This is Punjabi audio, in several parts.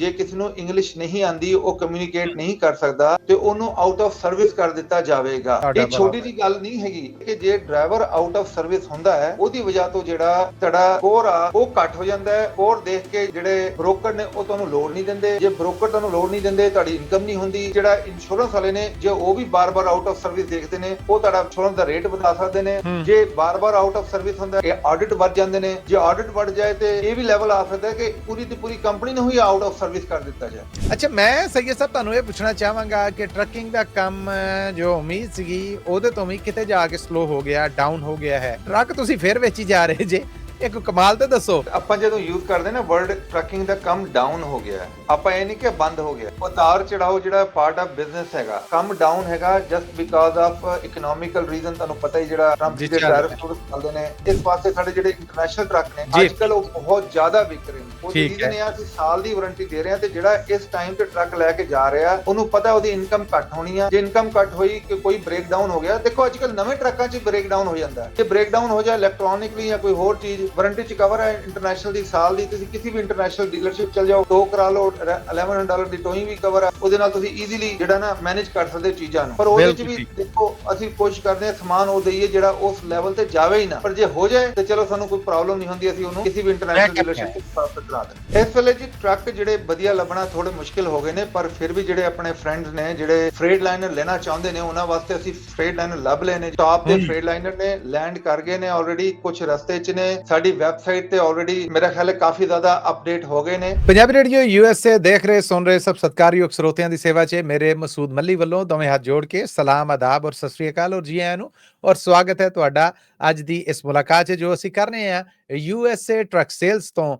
ਜੇ ਕਿਸੇ ਨੂੰ ਇੰਗਲਿਸ਼ ਨਹੀਂ ਆਂਦੀ ਉਹ ਕਮਿਊਨੀਕੇਟ ਨਹੀਂ ਕਰ ਸਕਦਾ ਤੇ ਉਹਨੂੰ ਆਊਟ ਆਫ ਸਰਵਿਸ ਕਰ ਦਿੱਤਾ ਜਾਵੇਗਾ ਇਹ ਛੋਟੀ। ਜੀ ਗੱਲ ਨਹੀਂ ਹੈਗੀ ਕਿ ਜੇ ਡਰਾਈਵਰ ਆਊਟ ਆਫ ਸਰਵਿਸ ਹੁੰਦਾ ਹੈ ਉਹਦੀ ਵਜ੍ਹਾ ਤੋਂ ਜਿਹੜਾ ਤੁਹਾਡਾ ਕੋਰ ਆ ਉਹ ਘੱਟ ਹੋ ਜਾਂਦਾ ਹੈ ਕੋਰ ਦੇਖ ਕੇ ਜਿਹੜੇ ਬ੍ਰੋਕਰ ਨੇ ਉਹ ਤੁਹਾਨੂੰ ਲੋਡ ਨਹੀਂ ਦਿੰਦੇ ਜੇ ਬ੍ਰੋਕਰ ਤੁਹਾਨੂੰ ਲੋਡ ਨਹੀਂ ਦਿੰਦੇ ਤੁਹਾਡੀ ਇਨਕਮ ਨਹੀਂ ਹੁੰਦੀ ਜਿਹੜਾ ਇੰਸ਼ੋਰੈਂਸ ਵਾਲੇ ਨੇ ਜੇ ਉਹ ਵੀ ਬਾਰ-ਬਾਰ ਆਊਟ ਆਫ ਸਰਵਿਸ ਦੇਖਦੇ ਨੇ ਉਹ ਤੁਹਾਡਾ ਇੰਸ਼ੋਰੈਂਸ ਦਾ ਰੇਟ ਵਧਾ ਸਕਦੇ ਨੇ। ਜੇ ਬਾਰ-ਬਾਰ ਆਊਟ ਆਫ ਸਰਵਿਸ ਹੁੰਦਾ ਇਹ ਆਡਿਟ ਵੱਧ ਜਾਂਦੇ ਨੇ ਜੇ ਆਡਿਟ ਵੱਧ ਜਾਏ ਤੇ ਇਹ ਵੀ ਲੈਵਲ ਆ ਸਕਦਾ ਹੈ ਕਿ ਪੂਰੀ ਦੀ ਪੂਰੀ ਕੰਪਨੀ ਨੂੰ ਹੀ ਆਊਟ ਆਫ ਸਰਵਿਸ ਕਰ ਦਿੱਤਾ ਜਾਏ ਅੱਛਾ, ਮੈਂ ਸੈਯਦ ਸਾਹਿਬ ਤੁਹਾਨੂੰ ਇਹ ਪੁੱਛਣਾ ਚਾਹਾਂਗਾ ਕਿ ਟਰੱਕਿੰਗ ਦਾ ਕੰਮ, ਜੋ ਉਮੀਦ ਸੀਗੀ, ਉਹਦੇ ਤੋਂ ਵੀ ਕਿਤੇ ਜਾ ਕੇ ਸਲੋ ਹੋ ਗਿਆ ਡਾਊਨ ਹੋ ਗਿਆ ਹੈ। ਟਰੱਕ ਤੁਸੀਂ ਫੇਰ ਵੇਚੀ ਜਾ ਰਹੇ ਜੇ। ਇੱਕ ਕਮਾਲ ਤੇ ਦੱਸੋ ਆਪਾਂ ਜਦੋਂ ਯੂਜ਼ ਕਰਦੇ ਨਾ ਵਰਲਡ ਟਰੱਕਿੰਗ ਦਾ ਕੰਮ ਡਾਊਨ ਹੋ ਗਿਆ। ਆਪਾਂ ਇਹ ਨਹੀਂ ਕਿ ਬੰਦ ਹੋ ਗਿਆ ਉਤਾਰ ਚੜਾਓ ਜਿਹੜਾ ਪਾਰਟ ਆਫ ਬਿਜ਼ਨਸ ਹੈਗਾ ਕੰਮ ਡਾਊਨ ਹੈਗਾ just because of economical reason ਤੁਹਾਨੂੰ ਪਤਾ ਹੀ ਜਿਹੜਾ ਟਰੰਪ ਜੀ, ਦੇ ਟੈਰਿਫ। ਟੂਰਸ ਚੱਲਦੇ ਨੇ ਇਸ ਪਾਸੇ ਸਾਡੇ ਜਿਹੜੇ ਇੰਟਰਨੈਸ਼ਨਲ ਟਰੱਕ ਨੇ ਜੀ। ਅੱਜਕੱਲ ਉਹ ਬਹੁਤ ਜ਼ਿਆਦਾ ਵਿਕ ਰਹੇ ਨੇ ਉਹ ਰੀਜ਼ਨ। ਇਹ ਆ ਅਸੀਂ ਸਾਲ ਦੀ ਵਾਰੰਟੀ ਦੇ ਰਹੇ ਹਾਂ ਤੇ ਜਿਹੜਾ ਇਸ ਟਾਈਮ ਤੇ ਟਰੱਕ ਲੈ ਕੇ ਜਾ ਰਿਹਾ ਉਹਨੂੰ ਪਤਾ ਉਹਦੀ ਇਨਕਮ ਘੱਟ ਹੋਣੀ ਆ ਜੇ ਇਨਕਮ ਘੱਟ ਹੋਈ ਕਿ ਕੋਈ ਬ੍ਰੇਕਡਾਊਨ ਹੋ ਗਿਆ ਦੇਖੋ ਅੱਜਕੱਲ ਨਵੇਂ ਟਰੱਕਾਂ 'ਚ ਬ੍ਰੇਕਡਾਊਨ ਹੋ ਜਾਂਦਾ ਹੈ ਜੇ ਬ੍ਰੇਕਡਾਊਨ ਹੋ ਜਾਏ ਇਲੈਕਟ੍ਰੋਨਿਕਲੀ ਜਾਂ ਕੋਈ ਹੋਰ ਚੀਜ਼ ਵਾਰੰਟੀ 'ਚ ਕਵਰ ਹੈ ਇੰਟਰਨੈਸ਼ਨਲ ਦੀ ਸਾਲ ਦੀ ਤੁਸੀਂ ਕਿਸੇ ਵੀ ਇੰਟਰਨੈਸ਼ਨਲ ਡੀਲਰਸ਼ਿਪ ਚਲ ਜਾਓ ਟੋ ਕਰਾ ਲਓ 1100 ਡਾਲਰ ਦੀ ਟੋਇੰਗ ਵੀ ਕਵਰ ਹੈ ਉਹਦੇ ਨਾਲ ਤੁਸੀਂ ਈਜ਼ੀਲੀ ਜਿਹੜਾ ਨਾ ਮੈਨੇਜ ਕਰ ਸਕਦੇ ਚੀਜ਼ਾਂ ਨੂੰ। ਪਰ ਉਹਦੇ 'ਚ ਵੀ। ਦੇਖੋ ਅਸੀਂ ਕੋਸ਼ਿਸ਼ ਕਰਦੇ ਹਾਂ ਸਮਾਨ ਉਹ ਦਈਏ ਜਿਹੜਾ ਉਸ ਲੈਵਲ ਤੇ ਜਾਵੇ ਹੀ ਨਾ। ਪਰ ਜੇ ਹੋ ਜਾਏ ਤੇ ਚਲੋ ਸਾਨੂੰ ਕੋਈ ਪ੍ਰੋਬਲਮ ਨਹੀਂ ਹੁੰਦੀ ਅਸੀਂ ਉਹਨੂੰ ਕਿਸੇ ਵੀ ਇੰਟਰਨੈਸ਼ਨਲ ਡੀਲਰਸ਼ਿਪ ਤੋਂ ਪ੍ਰਾਪਤ ਕਰਾ ਦਿੰਦੇ ਇਸ ਵੇਲੇ ਜੀ ਟਰੱਕ ਜਿਹੜੇ ਵਧੀਆ ਲੱਭਣਾ ਥੋੜੇ ਮੁਸ਼ਕਿਲ ਹੋ ਗਏ ਨੇ ਪਰ ਫਿਰ ਵੀ ਜਿਹੜੇ ਆਪਣੇ ਫਰੈਂਡਸ ਨੇ ਜਿਹੜੇ ਫਰੇਡ ਲਾਈਨਰ ਲੈਣਾ ਚਾਹੁੰਦੇ ਨੇ ਉਹਨਾਂ ਵਾਸਤੇ ਅਸੀਂ ਫਰੇਡ ਲਾਈਨਰ ਲੱਭ ਲਏ ਨੇ। ਟਾਪ ਦੇ। ਫਰੇਡ ਲਾਈਨਰ ਨੇ ਲੈਂਡ ਕਰ ਗਏ ਨੇ ਆਲਰੇਡੀ ਕੁਝ ਰਸਤੇ 'ਚ ਨੇ ਸਾਡੀ ਵੈਬਸਾਈਟ ਤੇ ਆਲਰੇਡੀ ਮੇਰਾ ਖਿਆਲ ਹੈ ਕਾਫੀ ਜ਼ਿਆਦਾ ਅਪਡੇਟ ਹੋ ਗਏ ਨੇ। ਪੰਜਾਬੀ ਰੇਡੀਓ ਯੂਐਸਏ ਦੇਖ ਰਹੇ ਸੁਣ ਰਹੇ ਸਭ ਸਤਿਕਾਰਯੋਗ ਸਰੋਤਿਆਂ ਦੀ ਸੇਵਾ 'ਚ ਮੇਰੇ ਮਸੂਦ ਮੱਲੀ ਵੱਲੋਂ ਦੋਵੇਂ ਹੱਥ ਜੋੜ ਕੇ ਸਲਾਮ ਆਦਾਬ ਔਰ ਸਤਿ ਸ੍ਰੀ ਅਕਾਲ ਔਰ ਜੀ ਆਇਆਂ ਨੂੰ। ਔਰ ਸਵਾਗਤ ਹੈ ਤੁਹਾਡਾ ਅੱਜ ਦੀ ਇਸ ਮੁਲਾਕਾਤ 'ਚ ਜੋ ਅਸੀਂ ਕਰ ਰਹੇ ਹਾਂ ਯੂਐਸਏ ਟਰੱਕ ਸੇਲਸ ਤੋਂ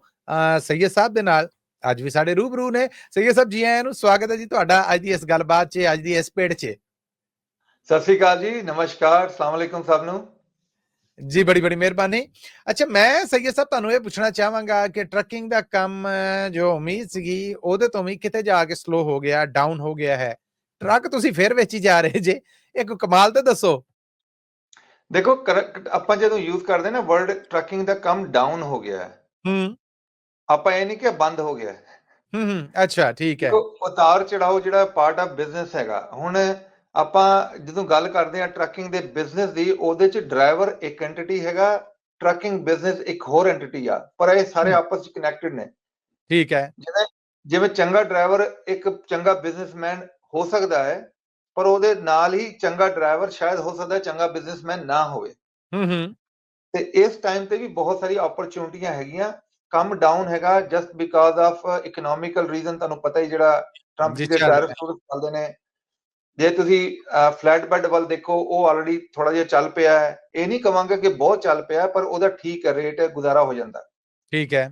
ਸੈਯਦ ਸਾਹਿਬ ਦੇ ਨਾਲ। ਅੱਜ ਵੀ ਸਾਡੇ ਰੂਬਰੂ ਨੇ। ਸੈਯਦ ਸਾਹਿਬ ਜੀ ਆਇਆਂ ਨੂੰ ਸਵਾਗਤ ਹੈ ਜੀ ਤੁਹਾਡਾ ਅੱਜ ਦੀ ਇਸ ਗੱਲਬਾਤ 'ਚ ਅੱਜ ਦੀ ਇਸ ਪੇੜ 'ਚ। ਸਤਿ ਸ੍ਰੀ ਅਕਾਲ ਜੀ ਨਮਸਕਾਰ ਅਸਲਾਮ ਅਲੈਕੁਮ ਸਭ ਨੂੰ। ਜੀ ਬੜੀ ਬੜੀ ਮਿਹਰਬਾਨੀ। ਅੱਛਾ ਮੈਂ ਸੈਯਦ ਸਾਹਿਬ ਤੁਹਾਨੂੰ ਇਹ ਪੁੱਛਣਾ ਚਾਹਾਂਗਾ ਕਿ ਟਰੱਕਿੰਗ ਦਾ ਕੰਮ ਜੋ ਉਮੀਦ ਸੀਗੀ ਉਹਦੇ ਤੋਂ ਵੀ ਕਿਤੇ ਜਾ ਕੇ ਸਲੋ ਹੋ ਗਿਆ ਡਾਊਨ ਹੋ ਗਿਆ ਹੈ। ਟਰੱਕ ਤੁਸੀਂ ਫੇਰ ਵੇਚੀ ਜਾ ਰਹੇ ਜੇ। ਇੱਕ ਕਮਾਲ ਤੇ ਦੱਸੋ। ਦੇਖੋ ਆਪਾਂ ਜਦੋਂ ਯੂਜ਼ ਕਰਦੇ ਨਾ ਵਰਲਡ ਟਰੱਕਿੰਗ ਦਾ ਕੰਮ ਡਾਊਨ ਹੋ ਗਿਆ ਹੈ। ਹੂੰ। ਆਪਾਂ ਇਹ ਨਹੀਂ ਕਿ ਬੰਦ ਹੋ ਗਿਆ ਹੈ। ਹੂੰ ਅੱਛਾ ਠੀਕ ਹੈ। ਉਤਾਰ ਚੜਾਓ ਜਿਹੜਾ ਪਾਰਟ ਆਫ ਬਿਜ਼ਨਸ ਹੈਗਾ। ਹੁਣ ਆਪਾਂ ਜਦੋਂ ਗੱਲ ਕਰਦੇ ਆ ਟਰੱਕਿੰਗ ਦੇ ਬਿਜ਼ਨਸ ਦੀ ਉਹਦੇ ਚ ਡਰਾਈਵਰ ਇੱਕ ਐਂਟੀਟੀ ਹੈਗਾ ਟਰੱਕਿੰਗ ਬਿਜ਼ਨਸ ਇੱਕ ਹੋਰ ਐਂਟੀਟੀ ਆ ਪਰ ਇਹ ਸਾਰੇ। ਆਪਸ ਵਿੱਚ ਕਨੈਕਟਡ ਨੇ। ਠੀਕ ਹੈ। ਜਿਵੇਂ ਜਿਵੇਂ ਚੰਗਾ ਡਰਾਈਵਰ ਇੱਕ ਚੰਗਾ ਬਿਜ਼ਨਸਮੈਨ ਹੋ ਸਕਦਾ ਹੈ ਪਰ ਉਹਦੇ ਨਾਲ ਹੀ ਚੰਗਾ ਡਰਾਈਵਰ ਸ਼ਾਇਦ ਹੋ ਸਕਦਾ ਚੰਗਾ ਬਿਜ਼ਨਸਮੈਨ ਨਾ ਹੋਵੇ। ਹੂੰ ਹੂੰ। ਤੇ ਇਸ ਟਾਈਮ ਤੇ ਵੀ ਬਹੁਤ ਸਾਰੀ ਓਪਰਚੁਨਿਟੀਆਂ ਹੈਗੀਆਂ। ਕੰਮ ਡਾਊਨ ਹੈਗਾ just because of economical reason ਤੁਹਾਨੂੰ ਪਤਾ ਹੀ ਜਿਹੜਾ ਟਰੰਪ ਦੇ ਟੈਰਿਫ ਚੱਲਦੇ ਨੇ। ਜੇ ਤੁਸੀਂ ਫਲੈਟ ਬੈੱਡ ਵੱਲ ਦੇਖੋ ਉਹ ਆਲਰੇਡੀ ਥੋੜਾ ਜਿਹਾ ਚੱਲ ਪਿਆ ਹੈ। ਇਹ ਨਹੀਂ ਕਵਾਂਗਾ ਕਿ ਬਹੁਤ ਚੱਲ ਪਿਆ ਹੈ, ਪਰ ਉਹਦਾ ਠੀਕ ਰੇਟ ਗੁਜ਼ਾਰਾ ਹੋ ਜਾਂਦਾ। ਠੀਕ ਹੈ।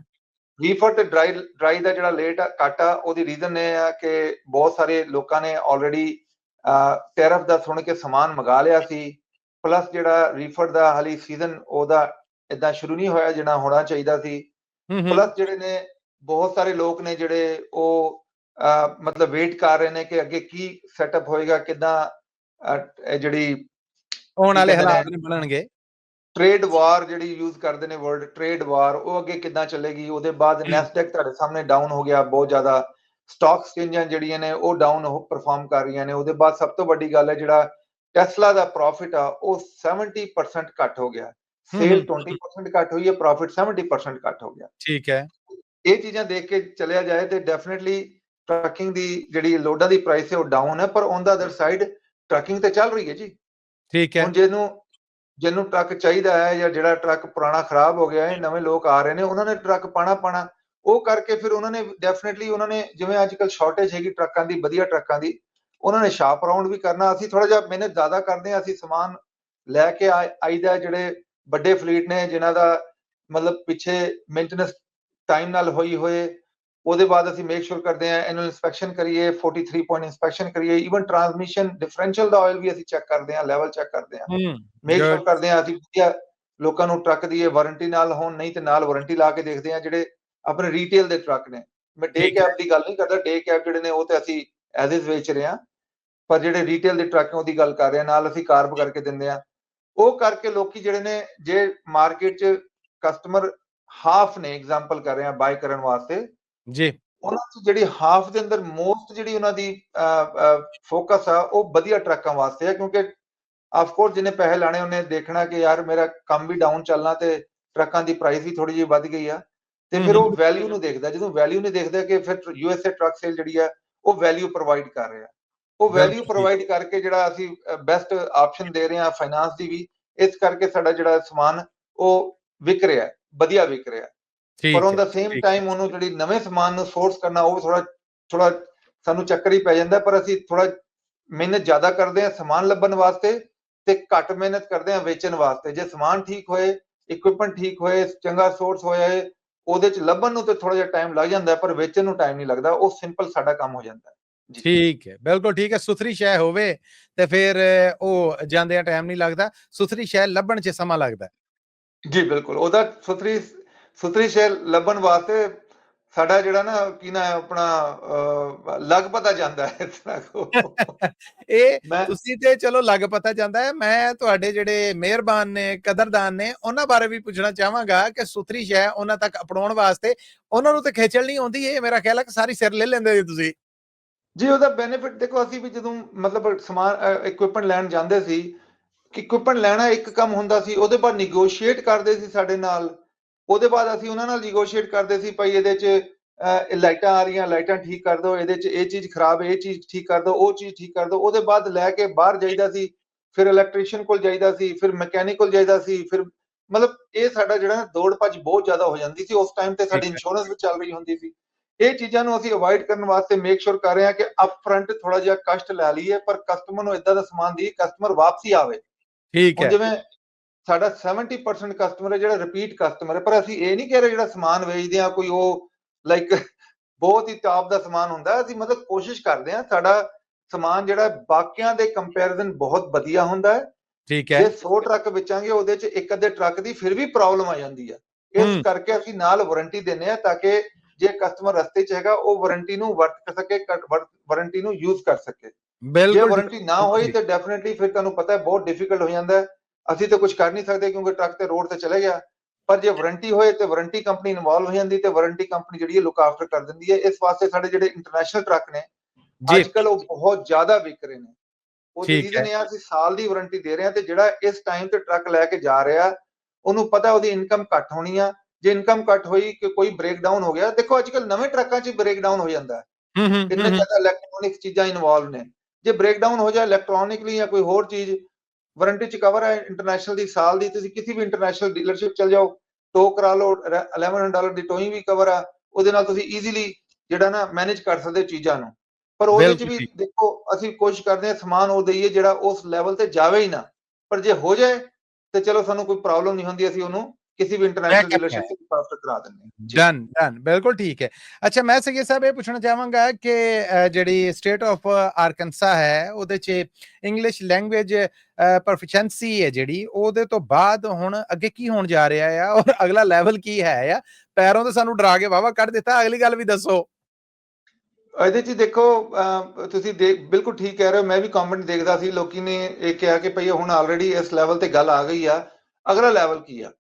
ਰੀਫਰ ਤੇ ਡਰਾਈ ਡਰਾਈ ਦਾ ਜਿਹੜਾ ਲੇਟ ਆ ਉਹਦੀ ਰੀਜ਼ਨ ਇਹ ਆ ਕਿ ਬਹੁਤ ਸਾਰੇ ਲੋਕਾਂ ਨੇ ਆਲਰੇਡੀ ਟੈਰਿਫ ਦਾ ਸੁਣ ਕੇ ਸਮਾਨ ਮੰਗਾ ਲਿਆ ਸੀ। ਪਲੱਸ ਜਿਹੜਾ ਰੀਫਰ ਦਾ ਹਾਲੀ ਸੀਜ਼ਨ ਉਹਦਾ ਇਦਾਂ ਸ਼ੁਰੂ ਨਹੀਂ ਹੋਇਆ ਜਿਹੜਾ ਹੋਣਾ ਚਾਹੀਦਾ ਸੀ। ਹੂੰ ਹੂੰ। ਪਲੱਸ ਜਿਹੜੇ ਨੇ ਬਹੁਤ ਸਾਰੇ ਲੋਕ ਨੇ ਜਿਹੜੇ ਉਹ ਮਤਲਬ ਵੇਟ ਕਰ ਰਹੇ ਨੇ ਕਿ ਅੱਗੇ ਕੀ ਸੈਟਅਪ ਹੋਏਗਾ ਕਿਦਾਂ ਇਹ ਜਿਹੜੀ ਆਉਣ ਵਾਲੇ ਹਾਲਾਤ ਨੇ ਬਣਨਗੇ ਟ੍ਰੇਡ ਵਾਰ ਜਿਹੜੀ ਯੂਜ਼ ਕਰਦੇ ਨੇ ਵਰਲਡ ਟ੍ਰੇਡ ਵਾਰ ਉਹ ਅੱਗੇ ਕਿੱਦਾਂ ਚੱਲੇਗੀ ਉਹਦੇ ਬਾਅਦ। ਨੈਸਡੈਕ ਤੁਹਾਡੇ ਸਾਹਮਣੇ ਡਾਊਨ ਹੋ ਗਿਆ ਬਹੁਤ ਜ਼ਿਆਦਾ ਸਟਾਕ ਐਕਸਚੇਂਜਾਂ ਜਿਹੜੀਆਂ ਨੇ ਉਹ ਡਾਊਨ ਪਰਫਾਰਮ ਕਰ ਰਹੀਆਂ ਨੇ ਉਹਦੇ ਬਾਅਦ ਸਭ ਤੋਂ ਵੱਡੀ ਗੱਲ ਹੈ ਜਿਹੜਾ ਟੈਸਲਾ ਦਾ ਪ੍ਰੋਫਿਟ ਆ ਉਹ 70% ਘੱਟ ਹੋ ਗਿਆ ਸੇਲ ਹਮ। 20% ਘੱਟ ਹੋਈ ਹੈ ਪ੍ਰੋਫਿਟ 70% ਘੱਟ ਹੋ ਗਿਆ ਠੀਕ ਹੈ ਇਹ ਚੀਜ਼ਾਂ ਦੇਖ ਕੇ ਚੱਲਿਆ ਜਾਏ ਤੇ ਡੈਫੀਨਿਟਲੀ ਟਰੱਕਿੰਗ ਦੀ ਜਿਹੜੀ ਲੋਡਾਂ ਦੀ ਪ੍ਰਾਈਸ ਹੈ ਉਹ ਡਾਊਨ ਹੈ ਪਰ on the other side trucking ਤੇ ਚੱਲ ਰਹੀ ਹੈ ਜੀ। ਠੀਕ ਹੈ। ਹੁਣ ਜਿਹਨੂੰ ਜਿਹਨੂੰ ਟਰੱਕ ਚਾਹੀਦਾ ਹੈ ਜਾਂ ਜਿਹੜਾ ਟਰੱਕ ਪੁਰਾਣਾ ਖਰਾਬ ਹੋ ਗਿਆ ਹੈ ਨਵੇਂ ਲੋਕ ਆ ਰਹੇ ਨੇ ਉਹਨਾਂ ਨੇ ਟਰੱਕ ਪਾਣਾ ਪਾਣਾ ਉਹ ਕਰਕੇ ਫਿਰ ਉਹਨਾਂ ਨੇ ਡੈਫੀਨਿਟਲੀ ਉਹਨਾਂ ਨੇ ਜਿਵੇਂ ਅੱਜ ਕੱਲ ਸ਼ਾਰਟੇਜ ਹੈਗੀ ਟਰੱਕਾਂ ਦੀ ਵਧੀਆ ਟਰੱਕਾਂ ਦੀ ਉਹਨਾਂ ਨੇ ਸ਼ਾਪ ਰਾਉਂਡ ਵੀ ਕਰਨਾ। ਅਸੀਂ ਥੋੜਾ ਜਿਹਾ ਮਿਹਨਤ ਜ਼ਿਆਦਾ ਕਰਦੇ ਹਾਂ ਅਸੀਂ ਸਮਾਨ ਲੈ ਕੇ ਆਈ- ਆਈਦਾ ਜਿਹੜੇ ਵੱਡੇ ਫਲੀਟ ਨੇ ਜਿਨ੍ਹਾਂ ਦਾ ਮਤਲਬ ਪਿੱਛੇ ਮੇਨਟੇਨੈਂਸ ਟਾਈਮ ਨਾਲ ਹੋਈ ਹੋਏ ਉਹਦੇ ਬਾਅਦ ਅਸੀਂ ਮੇਕ ਸ਼ੋਰ ਕਰਦੇ ਹਾਂ ਐਨੂਅਲ ਇਨਸਪੈਕਸ਼ਨ ਕਰੀਏ 43 ਪੁਆਇੰਟ ਇਨਸਪੈਕਸ਼ਨ ਕਰੀਏ ਈਵਨ ਟਰਾਂਸਮਿਸ਼ਨ ਡਿਫਰੈਂਸ਼ੀਅਲ ਦਾ ਆਇਲ ਵੀ ਅਸੀਂ ਚੈੱਕ ਕਰਦੇ ਹਾਂ ਲੈਵਲ ਚੈੱਕ ਕਰਦੇ ਹੂੰ ਮੇਕ ਸ਼ੋਰ. ਕਰਦੇ ਹਾਂ ਅਸੀਂ ਵਧੀਆ ਲੋਕਾਂ ਨੂੰ ਟਰੱਕ ਦੀ ਇਹ ਵਾਰੰਟੀ ਨਾਲ ਹੋਣ ਨਹੀਂ ਤੇ ਨਾਲ ਵਾਰੰਟੀ ਲਾ ਕੇ ਦੇਖਦੇ ਹਾਂ ਜਿਹੜੇ ਆਪਣੇ ਰੀਟੇਲ ਦੇ ਟਰੱਕ ਨੇ ਮੈਂ ਡੇ। ਕੈਬ ਦੀ ਗੱਲ ਨਹੀਂ ਕਰਦਾ ਡੇ ਕੈਬ ਜਿਹੜੇ ਨੇ ਉਹ ਤੇ ਅਸੀਂ ਐਜ਼ ਇਜ਼ ਵੇਚ ਰਹੇ ਹਾਂ ਪਰ ਜਿਹੜੇ ਰੀਟੇਲ ਦੇ ਟਰੱਕ ਉਹਦੀ ਗੱਲ ਕਰ ਰਹੇ ਹਾਂ ਨਾਲ ਅਸੀਂ ਕਾਰਬ ਕਰਕੇ ਦਿੰਦੇ ਹਾਂ ਉਹ ਕਰਕੇ ਲੋਕੀ ਜਿਹੜੇ ਨੇ ਜੇ ਮਾਰਕੀਟ 'ਚ ਕਸਟਮਰ ਹਾਫ ਨੇ ਐਗਜ਼ਾਮਪਲ ਕਰ ਰਹੇ ਹਾਂ ਬਾਈ ਕਰਨ ਵਾਸਤੇ ਜੀ। ਉਹਨਾਂ ਚ ਜਿਹੜੀ ਹਾਫ ਦੇ ਅੰਦਰ ਮੋਸਟ ਜਿਹੜੀ ਉਹਨਾਂ ਦੀ ਫੋਕਸ ਆ ਉਹ ਵਧੀਆ ਟਰੱਕਾਂ ਵਾਸਤੇ ਹੈ ਕਿਉਂਕਿ ਆਫ ਕੋਰਸ ਜਿਹਨੇ ਪੈਸੇ ਲਾਣੇ ਉਹਨੇ ਦੇਖਣਾ ਕਿ ਯਾਰ ਮੇਰਾ ਕੰਮ ਵੀ ਡਾਊਨ ਚੱਲਣਾ ਤੇ ਟਰੱਕਾਂ ਦੀ ਪ੍ਰਾਈਸ ਵੀ ਥੋੜੀ ਜਿਹੀ ਵੱਧ ਗਈ ਆ। ਤੇ ਫਿਰ ਉਹ ਵੈਲਿਊ ਨੂੰ ਦੇਖਦਾ ਜਦੋਂ ਵੈਲਿਊ ਨਹੀਂ ਦੇਖਦਾ ਕਿ ਫਿਰ ਯੂਐਸਏ ਟਰੱਕ ਸੇਲ ਜਿਹੜੀ ਆ ਉਹ ਵੈਲਿਊ ਪ੍ਰੋਵਾਈਡ ਕਰ ਰਿਹਾ। ਉਹ ਵੈਲਿਊ ਪ੍ਰੋਵਾਈਡ ਕਰਕੇ ਜਿਹੜਾ ਅਸੀਂ ਬੈਸਟ ਆਪਸ਼ਨ ਦੇ ਰਹੇ ਹਾਂ ਫਾਈਨਾਂਸ ਦੀ ਵੀ ਇਸ ਕਰਕੇ ਸਾਡਾ ਜਿਹੜਾ ਸਮਾਨ ਉਹ ਵਿਕ ਰਿਹਾ ਵਧੀਆ ਵਿਕ ਰਿਹਾ। ਪਰ ਔਨ ਦਾ ਸੇਮ ਟਾਈਮ ਉਹਨੂੰ ਜਿਹੜੀ ਨਵੇਂ ਸਮਾਨ ਨੂੰ ਸੋਰਸ ਕਰਨਾ ਉਹ ਥੋੜਾ ਥੋੜਾ ਸਾਨੂੰ ਚੱਕਰ ਹੀ ਪੈ ਜਾਂਦਾ ਪਰ ਅਸੀਂ ਥੋੜਾ ਮਿਹਨਤ ਜ਼ਿਆਦਾ ਕਰਦੇ ਹਾਂ ਸਮਾਨ ਲੱਭਣ ਵਾਸਤੇ ਤੇ ਘੱਟ ਮਿਹਨਤ ਕਰਦੇ ਹਾਂ ਵੇਚਣ ਵਾਸਤੇ। ਜੇ ਸਮਾਨ ਠੀਕ ਹੋਏ ਇਕਵਿਪਮੈਂਟ ਠੀਕ ਹੋਏ ਚੰਗਾ ਸੋਰਸ ਹੋਇਆ ਉਹਦੇ ਚ ਲੱਭਣ ਨੂੰ ਤੇ ਥੋੜਾ ਜਿਹਾ ਟਾਈਮ ਲੱਗ ਜਾਂਦਾ ਪਰ ਵੇਚਣ ਨੂੰ ਟਾਈਮ ਨਹੀਂ ਲੱਗਦਾ ਉਹ ਸਿੰਪਲ ਸਾਡਾ ਕੰਮ ਹੋ ਜਾਂਦਾ। ਠੀਕ ਹੈ ਬਿਲਕੁਲ ਠੀਕ ਹੈ ਸੁਥਰੀ ਸ਼ੈ ਹੋਵੇ ਤੇ ਫਿਰ ਉਹ ਜਾਂਦੇ ਆ ਟਾਈਮ ਨਹੀਂ ਲੱਗਦਾ ਸੁਥਰੀ ਸ਼ੈ ਲੱਭਣ 'ਚ ਸਮਾਂ ਲੱਗਦਾ। ਜੀ ਬਿਲਕੁਲ ਉਹਦਾ ਸੁਥਰੀ ਸੁਥਰੀ ਸ਼ੈ ਲੱਭਣ ਵਾਸਤੇ ਸਾਡਾ ਜਿਹੜਾ ਨਾ ਕੀ ਨਾ ਆਪਣਾ ਲੱਗ ਪਤਾ ਜਾਂਦਾ ਹੈ ਤਰ੍ਹਾਂ ਕੋ। ਇਹ ਤੁਸੀਂ ਤੇ ਚਲੋ ਲੱਗ ਪਤਾ ਜਾਂਦਾ ਹੈ। ਮੈਂ ਤੁਹਾਡੇ ਜਿਹੜੇ ਮਿਹਰਬਾਨ ਨੇ ਕਦਰਦਾਨ ਨੇ ਉਹਨਾਂ ਬਾਰੇ ਵੀ ਪੁੱਛਣਾ ਚਾਹਾਂਗਾ ਕਿ ਸੁਥਰੀ ਸ਼ੈ ਉਹਨਾਂ ਤੱਕ ਅਪਣਾਉਣ ਵਾਸਤੇ ਉਹਨਾਂ ਨੂੰ ਤੇ ਖੇਚਲ ਨਹੀਂ ਆਉਂਦੀ ਇਹ ਮੇਰਾ ਖਿਆਲ ਹੈ ਕਿ ਸਾਰੀ ਸਿਰ ਲੈ ਲੈਂਦੇ ਜੀ ਤੁਸੀਂ। ਜੀ ਉਹਦਾ ਬੈਨੀਫਿਟ ਦੇਖੋ ਅਸੀਂ ਵੀ ਜਦੋਂ ਮਤਲਬ ਸਮਾਨ ਇਕਵਿਪਮੈਂਟ ਲੈਣ ਜਾਂਦੇ ਸੀ ਕਿ ਇਕਵਿਪਮੈਂਟ ਲੈਣਾ ਇੱਕ ਕੰਮ ਹੁੰਦਾ ਸੀ ਉਹਦੇ ਬਾਅਦ ਨੈਗੋਸ਼ੀਏਟ ਕਰਦੇ ਸੀ ਸਾਡੇ ਨਾਲ। ਉਹਦੇ ਬਾਅਦ ਅਸੀਂ ਉਹਨਾਂ ਨਾਲ ਨੈਗੋਸ਼ੀਏਟ ਕਰਦੇ ਸੀ ਭਾਈ ਇਹਦੇ 'ਚ ਲਾਈਟਾਂ ਆ ਰਹੀਆਂ ਲਾਈਟਾਂ ਠੀਕ ਕਰ ਦਿਓ ਇਹਦੇ 'ਚ ਇਹ ਚੀਜ਼ ਖਰਾਬ ਇਹ ਚੀਜ਼ ਠੀਕ ਕਰ ਦਿਓ ਉਹ ਚੀਜ਼ ਠੀਕ ਕਰ ਦਿਓ ਉਹਦੇ ਬਾਅਦ ਲੈ ਕੇ ਬਾਹਰ ਜਾਈਦਾ ਸੀ ਫਿਰ ਇਲੈਕਟ੍ਰੀਸ਼ੀਅਨ ਕੋਲ ਜਾਈਦਾ ਸੀ ਫਿਰ ਮਕੈਨਿਕ ਕੋਲ ਜਾਈਦਾ ਸੀ ਫਿਰ ਮਤਲਬ ਇਹ ਸਾਡਾ ਜਿਹੜਾ ਦੌੜ ਭੱਜ ਬਹੁਤ ਜ਼ਿਆਦਾ ਹੋ ਜਾਂਦੀ ਸੀ ਉਸ ਟਾਈਮ ਤੇ ਸਾਡੀ ਇੰਸ਼ੋਰੈਂਸ ਵੀ ਚੱਲ ਰਹੀ ਹੁੰਦੀ ਸੀ। ਇਹ ਚੀਜ਼ਾਂ ਨੂੰ ਅਸੀਂ ਅਵੋਇਡ ਕਰਨ ਵਾਸਤੇ ਮੇਕ ਸ਼ੋਰ ਕਰ ਰਹੇ ਹਾਂ ਕਿ ਅਪ ਫਰੰਟ ਥੋੜਾ ਜਿਹਾ ਕਸ਼ਟ ਲੈ ਲਈਏ ਪਰ ਕਸਟਮਰ ਨੂੰ ਇਦਾਂ ਦਾ ਸਮਾਨ ਦੀ ਕਸਟਮਰ ਵਾਪਸੀ ਆਵੇ। ਠੀਕ ਹੈ। ਜਿਵੇਂ ਸਾਡਾ 70% ਕਸਟਮਰ ਹੈ ਜਿਹੜਾ ਰਿਪੀਟ ਕਸਟਮਰ ਹੈ। ਪਰ ਅਸੀਂ ਇਹ ਨਹੀਂ ਕਹਿ ਰਹੇ ਜਿਹੜਾ ਸਮਾਨ ਵੇਚਦੇ ਆ ਕੋਈ ਉਹ ਲਾਈਕ ਬਹੁਤ ਹੀ ਟਾਪ ਦਾ ਸਮਾਨ ਹੁੰਦਾ ਅਸੀਂ ਮਤਲਬ ਕੋਸ਼ਿਸ਼ ਕਰਦੇ ਆ ਸਾਡਾ ਸਮਾਨ ਜਿਹੜਾ ਬਾਕੀਆਂ ਦੇ ਕੰਪੈਰੀਜ਼ਨ ਬਹੁਤ ਵਧੀਆ ਹੁੰਦਾ ਹੈ। ਠੀਕ ਹੈ। ਜੇ 100 ਟਰੱਕ ਵੇਚਾਂਗੇ ਉਹਦੇ ਚ ਇੱਕ ਅੱਧੇ ਟਰੱਕ ਦੀ ਫਿਰ ਵੀ ਪ੍ਰੋਬਲਮ ਆ ਜਾਂਦੀ ਹੈ ਇਸ ਕਰਕੇ ਅਸੀਂ ਨਾਲ ਵਾਰੰਟੀ ਦਿੰਨੇ ਆ ਤਾਂ ਕਿ ਜੇ ਕਸਟਮਰ ਰਸਤੇ 'ਚ ਹੈਗਾ ਉਹ ਵਾਰੰਟੀ ਨੂੰ ਵਰਤ ਸਕੇ ਵਾਰੰਟੀ ਨੂੰ ਯੂਜ਼ ਕਰ ਸਕੇ। ਜੇ ਵਾਰੰਟੀ ਨਾ ਹੋਈ ਤੇ ਡੈਫੀਨਿਟਲੀ ਫਿਰ ਤੁਹਾਨੂੰ ਪਤਾ ਹੈ ਬਹੁਤ ਡਿਫਿਕਲਟ ਹੋ ਜਾਂਦਾ ਹੈ। ਅਸੀਂ ਤਾਂ ਕੁਝ ਕਰ ਨਹੀਂ ਸਕਦੇ ਕਿਉਂਕਿ ਟਰੱਕ ਤੇ ਰੋਡ ਤੇ ਚਲੇ ਗਿਆ। ਪਰ ਜੇ ਵਾਰੰਟੀ ਹੋਏ ਤੇ ਵਾਰੰਟੀ ਕੰਪਨੀ ਇਨਵੋਲਵ ਹੋ ਜਾਂਦੀ ਤੇ ਵਾਰੰਟੀ ਕੰਪਨੀ ਜਿਹੜੀ ਹੈ ਲੁੱਕ ਆਫਟਰ ਕਰ ਦਿੰਦੀ ਹੈ। ਇਸ ਵਾਸਤੇ ਸਾਡੇ ਜਿਹੜੇ ਇੰਟਰਨੈਸ਼ਨਲ ਟਰੱਕ ਨੇ ਅੱਜ ਕੱਲ ਉਹ ਬਹੁਤ ਜ਼ਿਆਦਾ ਵਿਕ ਰਹੇ ਨੇ। ਉਹ ਰੀਜ਼ਨ ਇਹ ਆ ਅਸੀਂ ਸਾਲ ਦੀ ਵਾਰੰਟੀ ਦੇ ਰਹੇ ਹਾਂ ਤੇ ਜਿਹੜਾ ਇਸ ਟਾਈਮ ਤੇ ਟਰੱਕ ਲੈ ਕੇ ਜਾ ਰਿਹਾ ਉਹਨੂੰ ਪਤਾ ਉਹਦੀ ਇਨਕਮ ਘੱਟ ਹੋਣੀ ਆ। ਜੇ ਇਨਕਮ ਘੱਟ ਹੋਈ ਕਿ ਕੋਈ ਬ੍ਰੇਕ ਡਾਊਨ ਹੋ ਗਿਆ ਦੇਖੋ ਅੱਜ ਕੱਲ ਨਵੇਂ ਟਰੱਕਾਂ 'ਚ ਬ੍ਰੇਕ ਡਾਊਨ ਹੋ ਜਾਂਦਾ ਹੈ। ਇੰਨੇ ਜ਼ਿਆਦਾ ਇਲੈਕਟ੍ਰੋਨਿਕ ਚੀਜ਼ਾਂ ਇਨਵੋਲਵ ਨੇ। ਜੇ ਬ੍ਰੇਕ ਡਾਊਨ ਹੋ ਜਾਏ ਇਲੈਕਟ੍ਰੋਨਿਕਲੀ ਜਾਂ ਕੋਈ ਹੋਰ ਚੀਜ਼ ਵਾਰੰਟੀ 'ਚ ਕਵਰ ਹੈ ਇੰਟਰਨੈਸ਼ਨਲ ਦੀ ਸਾਲ ਦੀ ਤੁਸੀਂ ਕਿਸੇ ਵੀ ਇੰਟਰਨੈਸ਼ਨਲ ਡੀਲਰਸ਼ਿਪ ਚਲ ਜਾਓ ਟੋ ਕਰਾ ਲਓ 1100 ਡਾਲਰ ਦੀ ਟੋਇੰਗ ਵੀ ਕਵਰ ਆ ਉਹਦੇ ਨਾਲ ਤੁਸੀਂ ਈਜ਼ੀਲੀ ਜਿਹੜਾ ਨਾ ਮੈਨੇਜ ਕਰ ਸਕਦੇ ਚੀਜ਼ਾਂ ਨੂੰ। ਪਰ ਉਹਦੇ 'ਚ ਵੀ ਦੇਖੋ ਅਸੀਂ ਕੋਸ਼ਿਸ਼ ਕਰਦੇ ਹਾਂ ਸਮਾਨ ਉਹ ਦਈਏ ਜਿਹੜਾ ਉਸ ਲੈਵਲ ਤੇ ਜਾਵੇ ਹੀ ਨਾ। ਪਰ ਜੇ ਹੋ ਜਾਏ ਤੇ ਚਲੋ ਸਾਨੂੰ ਕੋਈ ਪ੍ਰੋਬਲਮ ਨਹੀਂ ਹੁੰਦੀ ਅਸੀਂ ਉਹਨੂੰ ਕਿਸੇ ਵੀ ਇੰਟਰਨੈਸ਼ਨਲ ਡੀਲਰਸ਼ਿਪ ਤੋਂ ਪ੍ਰਾਪਤ ਕਰਾ ਦਿੰਦੇ ਡਨ ਡਨ ਬਿਲਕੁਲ ਠੀਕ ਹੈ ਅੱਛਾ ਮੈਂ ਸਗੇ ਸਾਹਿਬ ਇਹ ਪੁੱਛਣਾ ਚਾਹਾਂਗਾ ਕਿ ਜਿਹੜੀ ਸਟੇਟ ਆਫ ਆਰਕਨਸਾ ਹੈ ਉਹਦੇ 'ਚ ਇੰਗਲਿਸ਼ ਲੈਂਗੁਏਜ ਪ੍ਰੋਫੀਸ਼ੀਐਂਸੀ ਹੈ ਜਿਹੜੀ ਉਹਦੇ ਤੋਂ ਬਾਅਦ ਹੁਣ ਅੱਗੇ ਕੀ ਹੋਣ ਜਾ ਰਿਹਾ ਆ ਔਰ ਅਗਲਾ ਲੈਵਲ ਕੀ ਹੈ ਆ ਪੈਰੋਂ ਤੇ ਸਾਨੂੰ ਡਰਾ ਕੇ ਵਾਵਾ ਕੱਢ ਦਿੱਤਾ ਅਗਲੀ ਗੱਲ ਵੀ ਦੱਸੋ ਇਹਦੇ 'ਚ ਦੇਖੋ ਤੁਸੀਂ ਬਿਲਕੁਲ ਠੀਕ ਕਹਿ ਰਹੇ ਹੋ ਮੈਂ ਵੀ ਕਮੈਂਟ ਦੇਖਦਾ ਸੀ ਲੋਕੀ ਨੇ ਇਹ ਕਿਹਾ ਕਿ ਭਈ ਹੁਣ ਆਲਰੇਡੀ ਇਸ ਲੈਵਲ ਤੇ ਗੱਲ ਆ ਗਈ ਆ ਅਗਲਾ ਲੈਵਲ ਕੀ ਆ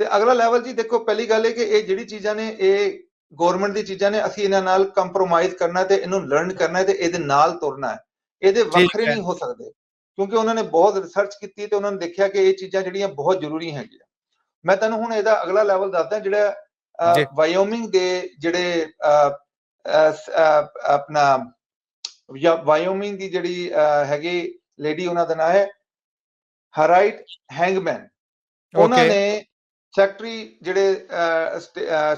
ਤੇ ਅਗਲਾ ਲੈਵਲ ਜੀ ਦੇਖੋ ਪਹਿਲੀ ਗੱਲ ਇਹ ਕਿ ਇਹ ਜਿਹੜੀ ਚੀਜ਼ਾਂ ਨੇ ਇਹ ਗਵਰਨਮੈਂਟ ਦੀ ਚੀਜ਼ਾਂ ਨੇ ਅਸੀਂ ਇਹਨਾਂ ਨਾਲ ਕੰਪਰੋਮਾਈਜ਼ ਕਰਨਾ ਤੇ ਇਹਨੂੰ ਲਰਨ ਕਰਨਾ ਤੇ ਇਹਦੇ ਨਾਲ ਤੁਰਨਾ ਹੈ। ਇਹਦੇ ਵੱਖਰੇ ਨਹੀਂ ਹੋ ਸਕਦੇ ਕਿਉਂਕਿ ਉਹਨਾਂ ਨੇ ਬਹੁਤ ਰਿਸਰਚ ਕੀਤੀ ਤੇ ਉਹਨਾਂ ਨੇ ਦੇਖਿਆ ਕਿ ਇਹ ਚੀਜ਼ਾਂ ਜਿਹੜੀਆਂ ਬਹੁਤ ਜ਼ਰੂਰੀ ਹੈਗੀਆਂ। ਮੈਂ ਤੁਹਾਨੂੰ ਹੁਣ ਇਹਦਾ ਅਗਲਾ ਲੈਵਲ ਦੱਸਦਾ ਜਿਹੜਾ ਵਾਇਓਮਿੰਗ ਦੇ ਜਿਹੜੇ ਆਪਣਾ ਵਾਇਓਮਿੰਗ ਦੀ ਜਿਹੜੀ ਹੈਗੀ ਲੇਡੀ ਉਹਨਾਂ ਦਾ ਨਾਮ ਹੈ ਹਰਾਈਟ ਹੈਂਗਮੈਨ ਉਹਨਾਂ ਨੇ ਸੈਕਟਰੀ ਜਿਹੜੇ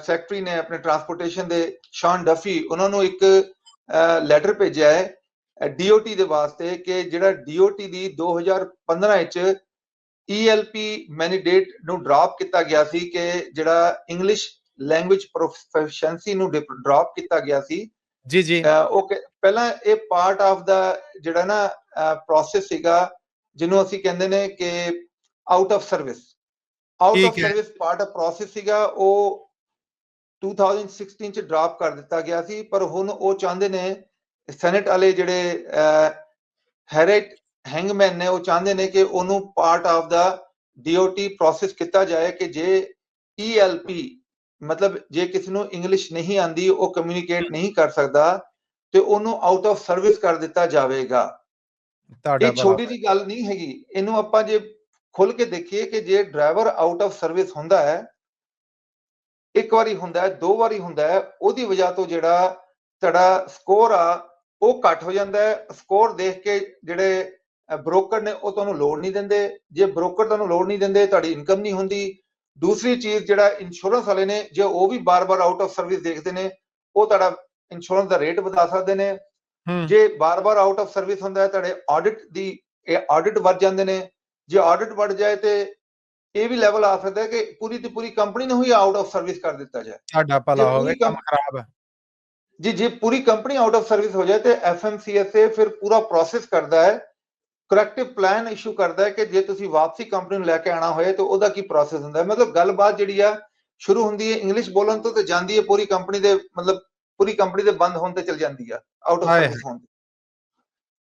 ਸੈਕਟਰੀ ਨੇ ਆਪਣੇ ਟਰਾਂਸਪੋਰਟੇਸ਼ਨ ਦੇ ਸ਼ਾਨ ਡਫੀ ਉਹਨਾਂ ਨੂੰ ਇੱਕ ਲੈਟਰ ਭੇਜਿਆ ਹੈ ਡੀਓਟੀ ਦੇ ਵਾਸਤੇ ਕਿ ਜਿਹੜਾ ਡੀਓਟੀ ਦੀ 2015 ਵਿੱਚ ਈਐਲਪੀ ਮੈਨੀਡੇਟ ਨੂੰ ਡ੍ਰੌਪ ਕੀਤਾ ਗਿਆ ਸੀ ਕਿ ਜਿਹੜਾ ਇੰਗਲਿਸ਼ ਲੈਂਗੁਏਜ ਪ੍ਰੋਫੀਸ਼ੀਐਂਸੀ ਨੂੰ ਡ੍ਰੌਪ ਕੀਤਾ ਗਿਆ ਸੀ। ਜੀ ਜੀ। ਉਹ ਪਹਿਲਾਂ ਇਹ ਪਾਰਟ ਆਫ ਦਾ ਜਿਹੜਾ ਨਾ ਪ੍ਰੋਸੈਸ ਸੀਗਾ ਜਿਹਨੂੰ ਅਸੀਂ ਕਹਿੰਦੇ ਨੇ ਕਿ out of service out of service part of process ਸੀਗਾ ਉਹ 2016 ਚ ਡ੍ਰੌਪ ਕਰ ਦਿੱਤਾ ਗਿਆ ਸੀ ਪਰ ਹੁਣ ਉਹ ਚਾਹੁੰਦੇ ਨੇ ਸੈਨੇਟ ਵਾਲੇ ਜਿਹੜੇ ਹੈਰੇਟ ਹੈਂਗਮੈਨ ਨੇ ਉਹ ਚਾਹੁੰਦੇ ਨੇ ਕਿ ਉਹਨੂੰ part of the DOT process ਕੀਤਾ ਜਾਏ ਕਿ ਜੇ ਈਐਲਪੀ ਮਤਲਬ ਜੇ ਕਿਸੇ ਨੂੰ ਇੰਗਲਿਸ਼ ਨਹੀਂ ਆਂਦੀ ਉਹ ਕਮਿਊਨੀਕੇਟ ਨਹੀਂ ਕਰ ਸਕਦਾ ਤੇ ਉਹਨੂੰ ਆਊਟ ਆਫ ਸਰਵਿਸ ਕਰ ਦਿੱਤਾ ਜਾਵੇਗਾ। ਤੁਹਾਡਾ ਇਹ ਛੋਟੀ ਜੀ ਗੱਲ ਨਹੀਂ ਹੈਗੀ। ਇਹਨੂੰ ਆਪਾਂ ਜੇ ਖੁੱਲ ਕੇ ਦੇਖੀਏ ਕਿ ਜੇ ਡਰਾਈਵਰ ਆਊਟ ਆਫ ਸਰਵਿਸ ਹੁੰਦਾ ਹੈ ਇੱਕ ਵਾਰੀ ਹੁੰਦਾ ਹੈ ਦੋ ਵਾਰੀ ਹੁੰਦਾ ਹੈ ਉਹਦੀ ਵਜ੍ਹਾ ਤੋਂ ਜਿਹੜਾ ਤੁਹਾਡਾ ਸਕੋਰ ਆ ਉਹ ਘੱਟ ਹੋ ਜਾਂਦਾ ਹੈ। ਸਕੋਰ ਦੇਖ ਕੇ ਜਿਹੜੇ ਬ੍ਰੋਕਰ ਨੇ ਉਹ ਤੁਹਾਨੂੰ ਲੋਡ ਨਹੀਂ ਦਿੰਦੇ। ਜੇ ਬ੍ਰੋਕਰ ਤੁਹਾਨੂੰ ਲੋਡ ਨਹੀਂ ਦਿੰਦੇ ਤੁਹਾਡੀ ਇਨਕਮ ਨਹੀਂ ਹੁੰਦੀ। ਦੂਸਰੀ ਚੀਜ਼ ਜਿਹੜਾ ਇੰਸ਼ੋਰੈਂਸ ਵਾਲੇ ਨੇ ਜੇ ਉਹ ਵੀ ਬਾਰ-ਬਾਰ ਆਊਟ ਆਫ ਸਰਵਿਸ ਦੇਖਦੇ ਨੇ ਉਹ ਤੁਹਾਡਾ ਇੰਸ਼ੋਰੈਂਸ ਦਾ ਰੇਟ ਵਧਾ ਸਕਦੇ ਨੇ। ਜੇ ਬਾਰ-ਬਾਰ ਆਊਟ ਆਫ ਸਰਵਿਸ ਹੁੰਦਾ ਹੈ ਤੁਹਾਡੇ ਆਡਿਟ ਦੀ ਇਹ ਆਡਿਟ ਵੱਧ ਜਾਂਦੇ ਨੇ। ਜੇ ਆਡਿਟ ਵੱਧ ਜਾਏ ਤੇ ਇਹ ਵੀ ਲੈਵਲ ਆ ਸਕਦਾ ਹੈ ਕਿ ਪੂਰੀ ਦੀ ਪੂਰੀ ਕੰਪਨੀ ਨੂੰ ਹੀ ਆਊਟ ਆਫ ਸਰਵਿਸ ਕਰ ਦਿੱਤਾ ਜਾਏ। ਤੁਹਾਡਾ ਭਲਾ ਹੋਵੇ ਕੰਮ ਖਰਾਬ ਹੈ। ਜੀ ਜੇ ਪੂਰੀ ਕੰਪਨੀ ਆਊਟ ਆਫ ਸਰਵਿਸ ਹੋ ਜਾਏ ਤੇ ਐਫਐਮਸੀਐਸਏ ਫਿਰ ਪੂਰਾ ਪ੍ਰੋਸੈਸ ਕਰਦਾ ਹੈ ਕਰੈਕਟਿਵ ਪਲਾਨ ਇਸ਼ੂ ਕਰਦਾ ਹੈ ਕਿ ਜੇ ਤੁਸੀਂ ਵਾਪਸੀ ਕੰਪਨੀ ਨੂੰ ਲੈ ਕੇ ਆਣਾ ਹੋਏ ਤਾਂ ਉਹਦਾ ਕੀ ਪ੍ਰੋਸੈਸ ਹੁੰਦਾ ਹੈ। ਮਤਲਬ ਗੱਲਬਾਤ ਜਿਹੜੀ ਆ ਸ਼ੁਰੂ ਹੁੰਦੀ ਹੈ ਇੰਗਲਿਸ਼ ਬੋਲਣ ਤੋਂ ਤੇ ਜਾਂਦੀ ਹੈ ਪੂਰੀ ਕੰਪਨੀ ਦੇ ਮਤਲਬ ਪੂਰੀ ਕੰਪਨੀ ਦੇ ਬੰਦ ਹੋਣ ਤੇ ਚਲ ਜਾਂਦੀ ਆ ਆਊਟ ਆਫ ਸਰਵਿਸ ਹੋਣ ਤੇ।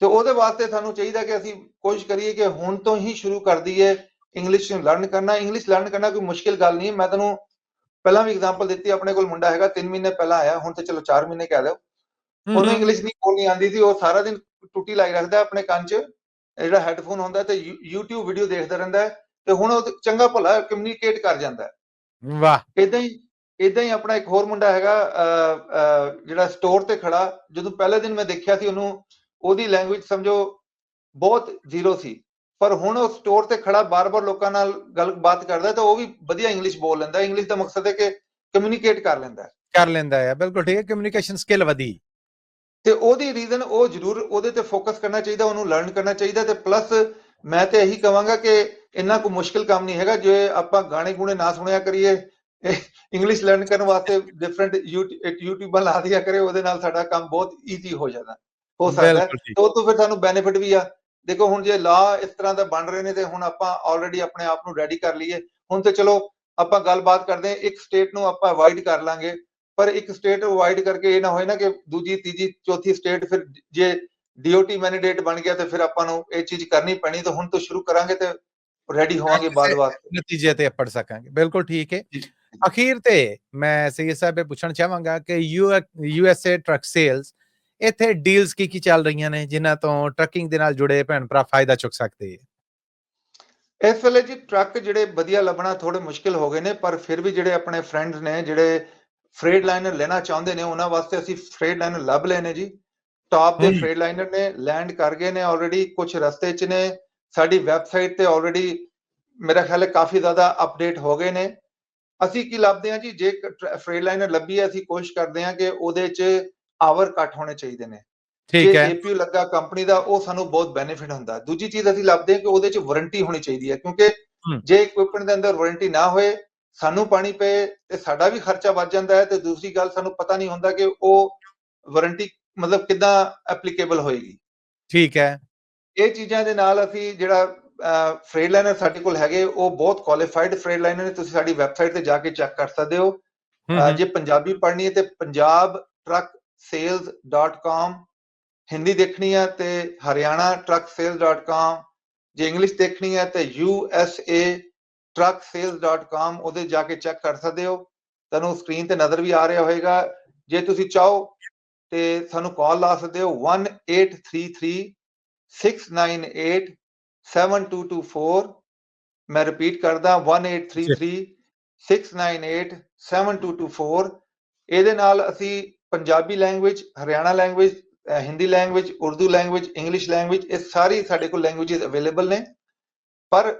ਤੇ ਉਹਦੇ ਵਾਸਤੇ ਸਾਨੂੰ ਚਾਹੀਦਾ ਕਿ ਅਸੀਂ ਕੋਸ਼ਿਸ਼ ਕਰੀਏ ਕਿ ਹੁਣ ਤੋਂ ਹੀ ਸ਼ੁਰੂ ਕਰ ਦਈਏ ਇੰਗਲਿਸ਼ ਨੂੰ ਲਰਨ ਕਰਨਾ ਇੰਗਲਿਸ਼ ਲਰਨ ਕਰਨਾ ਕੋਈ ਮੁਸ਼ਕਿਲ ਗੱਲ ਨਹੀਂ। ਮੈਂ ਤੁਹਾਨੂੰ ਪਹਿਲਾਂ ਵੀ ਐਗਜ਼ਾਮਪਲ ਦਿੱਤੀ ਆਪਣੇ ਕੋਲ ਮੁੰਡਾ ਹੈਗਾ 3 ਮਹੀਨੇ ਪਹਿਲਾਂ ਆਇਆ ਹੁਣ ਤੇ ਚਲੋ 4 ਮਹੀਨੇ ਕਹਿ ਹੂੰ, ਉਹਨੂੰ। ਇੰਗਲਿਸ਼ ਨਹੀਂ ਬੋਲਣੀ ਆਉਂਦੀ ਸੀ ਉਹ ਸਾਰਾ ਦਿਨ ਟੁੱਟੀ ਲਾਈ ਰੱਖਦਾ ਆਪਣੇ ਕੰਨ 'ਚ ਜਿਹੜਾ ਹੈੱਡਫੋਨ ਹੁੰਦਾ ਤੇ YouTube ਵੀਡੀਓ ਦੇਖਦਾ ਰਹਿੰਦਾ ਤੇ ਹੁਣ ਉਹ ਚੰਗਾ ਭਲਾ ਕਮਿਊਨੀਕੇਟ ਕਰ ਜਾਂਦਾ ਵਾਹ ਇਦਾਂ ਹੀ ਇਦਾਂ ਹੀ ਆਪਣਾ ਇੱਕ ਹੋਰ ਮੁੰਡਾ ਹੈਗਾ ਜਿਹੜਾ ਸਟੋਰ ਤੇ ਖੜਾ ਜਦੋਂ ਪਹਿਲੇ ਦਿਨ ਮੈਂ ਦੇਖਿਆ ਸੀ ਉਹਨੂੰ ਉਹਦੀ ਲੈਂਗੁਏਜ ਸਮਝੋ ਬਹੁਤ ਜ਼ੀਰੋ ਸੀ। ਪਰ ਹੁਣ ਉਹ ਸਟੋਰ ਤੇ ਖੜਾ ਬਾਰ-ਬਾਰ ਲੋਕਾਂ ਨਾਲ ਗੱਲਬਾਤ ਕਰਦਾ ਤਾਂ ਉਹ ਵੀ ਵਧੀਆ ਇੰਗਲਿਸ਼ ਬੋਲ ਲੈਂਦਾ। ਇੰਗਲਿਸ਼ ਦਾ ਮਕਸਦ ਹੈ ਕਿ ਕਮਿਊਨੀਕੇਟ ਕਰ ਲੈਂਦਾ। ਕਰ ਲੈਂਦਾ ਹੈ ਬਿਲਕੁਲ ਠੀਕ ਹੈ। ਕਮਿਊਨੀਕੇਸ਼ਨ ਸਕਿੱਲ ਵਧੀ। ਤੇ ਉਹਦੀ ਰੀਜ਼ਨ ਉਹ ਜ਼ਰੂਰ ਉਹਦੇ ਤੇ ਫੋਕਸ ਕਰਨਾ ਚਾਹੀਦਾ ਉਹਨੂੰ ਲਰਨ ਕਰਨਾ ਚਾਹੀਦਾ ਤੇ ਪਲੱਸ ਮੈਂ ਤੇ ਇਹੀ ਕਵਾਂਗਾ ਕਿ ਇੰਨਾ ਕੋ ਮੁਸ਼ਕਿਲ ਕੰਮ ਨਹੀਂ ਹੈਗਾ। ਜੇ ਆਪਾਂ ਗਾਣੇ ਗੁਣੇ ਨਾ ਸੁਣਿਆ ਕਰੀਏ ਇੰਗਲਿਸ਼ ਲਰਨ ਕਰਨ ਵਾਸਤੇ ਡਿਫਰੈਂਟ ਯੂਟਿਊਬਾਂ ਲਾ ਦਿਆ ਕਰੇ ਉਹਦੇ ਨਾਲ ਸਾਡਾ ਕੰਮ ਬਹੁਤ ਈਜ਼ੀ ਹੋ ਜਾਂਦਾ। ਹੋ ਸਕਦਾ ਤੇ ਤੋਂ ਫਿਰ ਸਾਨੂੰ ਬੈਨੀਫਿਟ ਵੀ ਆ। ਦੇਖੋ ਹੁਣ ਜੇ ਲਾ ਇਸ ਤਰ੍ਹਾਂ ਦਾ ਬਣ ਰਹੇ ਨੇ ਤੇ ਹੁਣ ਆਪਾਂ ਆਲਰੇਡੀ ਆਪਣੇ ਆਪ ਨੂੰ ਰੈਡੀ ਕਰ ਲਈਏ। ਹੁਣ ਤੇ ਚਲੋ ਆਪਾਂ ਗੱਲਬਾਤ ਕਰਦੇ ਹਾਂ। ਇੱਕ ਸਟੇਟ ਨੂੰ ਆਪਾਂ ਅਵਾਇਡ ਕਰ ਲਾਂਗੇ। ਪਰ ਇੱਕ ਸਟੇਟ ਅਵਾਇਡ ਕਰਕੇ ਇਹ ਨਾ ਹੋਏ ਨਾ ਕਿ ਦੂਜੀ ਤੀਜੀ ਚੌਥੀ ਸਟੇਟ ਫਿਰ ਜੇ ਡੀਓਟੀ ਮੈਂਡੇਟ ਬਣ ਗਿਆ ਤੇ ਫਿਰ ਆਪਾਂ ਨੂੰ ਇਹ ਚੀਜ਼ ਕਰਨੀ ਪੈਣੀ। ਤਾਂ ਹੁਣ ਤੋਂ ਸ਼ੁਰੂ ਕਰਾਂਗੇ ਤੇ ਰੈਡੀ ਹੋਵਾਂਗੇ ਬਾਅਦ ਵਾਸਤੇ। ਨਤੀਜੇ ਤੇ ਪੜ ਸਕਾਂਗੇ। ਬਿਲਕੁਲ ਠੀਕ ਹੈ। ਅਖੀਰ ਤੇ ਮੈਂ ਸਹੀ ਸਾਹਿਬ ਇਹ ਪੁੱਛਣਾ ਚਾਹਾਂਗਾ ਕਿ U S A truck sales ਇੱਥੇ ਡੀਲਸ ਕੀ ਕੀ ਚੱਲ ਰਹੀਆਂ ਨੇ ਜਿਨ੍ਹਾਂ ਤੋਂ ਟਰੱਕਿੰਗ ਦੇ ਨਾਲ ਜੁੜੇ ਭੈਣ ਭਰਾ ਫਾਇਦਾ ਚੁੱਕ ਸਕਦੇ ਹੈ? ਇਸ ਵੇਲੇ ਜੀ ਟਰੱਕ ਜਿਹੜੇ ਵਧੀਆ ਲੱਭਣਾ ਥੋੜੇ ਮੁਸ਼ਕਿਲ ਹੋ ਗਏ ਨੇ ਪਰ ਫਿਰ ਵੀ ਜਿਹੜੇ ਆਪਣੇ ਫਰੈਂਡਸ ਨੇ ਜਿਹੜੇ ਫਰੇਡ ਲਾਈਨਰ ਲੈਣਾ ਚਾਹੁੰਦੇ ਨੇ ਉਹਨਾਂ ਵਾਸਤੇ ਅਸੀਂ ਫਰੇਡ ਲਾਈਨਰ ਲੱਭ ਲਏ ਨੇ ਜੀ। ਟਾਪ ਦੇ। ਫਰੇਡ ਲਾਈਨਰ ਨੇ ਲੈਂਡ ਕਰ ਗਏ ਨੇ ਆਲਰੇਡੀ ਕੁਝ ਰਸਤੇ 'ਚ ਨੇ ਸਾਡੀ ਵੈਬਸਾਈਟ ਤੇ ਆਲਰੇਡੀ ਮੇਰਾ ਖਿਆਲ ਹੈ ਕਾਫੀ ਜ਼ਿਆਦਾ ਅਪਡੇਟ ਹੋ ਗਏ ਨੇ। ਅਸੀਂ ਕੀ ਲੱਭਦੇ ਹਾਂ ਜੀ? ਜੇ ਫਰੇਡ ਲਾਈਨਰ ਲੱਭੀ ਹੈ ਅਸੀਂ ਕੋਸ਼ਿਸ਼ ਕਰਦੇ ਹਾਂ ਕਿ ਉਹਦੇ 'ਚ ਆਵਰ ਘੱਟ ਹੋਣੇ ਚਾਹੀਦੇ ਨੇ। ਠੀਕ ਜੇ ਹੈ। APU ਲੱਗਾ ਕੰਪਨੀ ਦਾ ਉਹ ਸਾਨੂੰ ਬਹੁਤ ਬੈਨੀਫਿਟ ਹੁੰਦਾ। ਦੂਜੀ ਚੀਜ਼ ਅਸੀਂ ਲੱਭਦੇ ਹਾਂ ਕਿ ਉਹਦੇ 'ਚ ਵਾਰੰਟੀ ਹੋਣੀ ਚਾਹੀਦੀ ਹੈ ਕਿਉਂਕਿ। ਜੇ ਇਕਵਿਪਮੈਂਟ ਦੇ ਅੰਦਰ ਵਾਰੰਟੀ ਨਾ ਹੋਏ ਸਾਨੂੰ ਪਾਣੀ ਪਏ ਤੇ ਸਾਡਾ ਵੀ ਖਰਚਾ ਵੱਧ ਜਾਂਦਾ ਹੈ ਤੇ ਦੂਸਰੀ ਗੱਲ ਸਾਨੂੰ ਪਤਾ ਨਹੀਂ ਹੁੰਦਾ ਕਿ ਉਹ ਵਾਰੰਟੀ ਮਤਲਬ ਕਿੱਦਾਂ ਐਪਲੀਕੇਬਲ ਹੋਏਗੀ। ਠੀਕ ਹੈ। ਇਹ ਚੀਜ਼ਾਂ ਦੇ ਨਾਲ ਅਸੀਂ ਜਿਹੜਾ ਫਰੇਡ ਲਾਈਨਰ ਸਾਡੇ ਕੋਲ ਹੈਗੇ ਉਹ ਬਹੁਤ ਕੁਆਲੀਫਾਈਡ ਫਰੇਡ ਲਾਈਨਰ ਨੇ ਤੁਸੀਂ ਸਾਡੀ ਵੈਬਸਾਈਟ ਤੇ ਜਾ ਕੇ ਚੈੱਕ ਕਰ ਸਕਦੇ ਹੋ। ਜੇ ਪੰਜਾਬੀ ਪੜ੍ਹਨੀ ਹੈ ਤੇ ਪੰਜਾਬ ਟਰੱਕ sales.com ਹਿੰਦੀ ਦੇਖਣੀ ਹੈ ਤੇ ਹਰਿਆਣਾ ਟਰੱਕ ਜੇ ਇੰਗਲਿਸ਼ ਦੇਖਣੀ ਹੈ ਤੇ USA ਟਰੱਕ sales.com ਉਹਦੇ ਜਾ ਕੇ ਚੈੱਕ ਕਰ ਸਕਦੇ ਹੋ। ਤੁਹਾਨੂੰ ਸਕਰੀਨ ਤੇ ਨਜ਼ਰ ਵੀ ਆ ਰਿਹਾ ਹੋਵੇਗਾ ਜੇ ਤੁਸੀਂ ਚਾਹੋ ਤੇ ਸਾਨੂੰ ਕਾਲ ਲਾ ਸਕਦੇ ਹੋ 1833 698 7224 ਮੈਂ ਰਿਪੀਟ ਕਰਦਾ 1833 698 7224 ਇਹਦੇ ਨਾਲ ਅਸੀਂ Punjabi language Haryana language Hindi language Urdu language English language ਇਹ ਸਾਰੀ ਸਾਡੇ ਕੋਲ ਲੈਂਗੁਏਜਸ ਅਵੇਲੇਬਲ ਨੇ। ਪਰ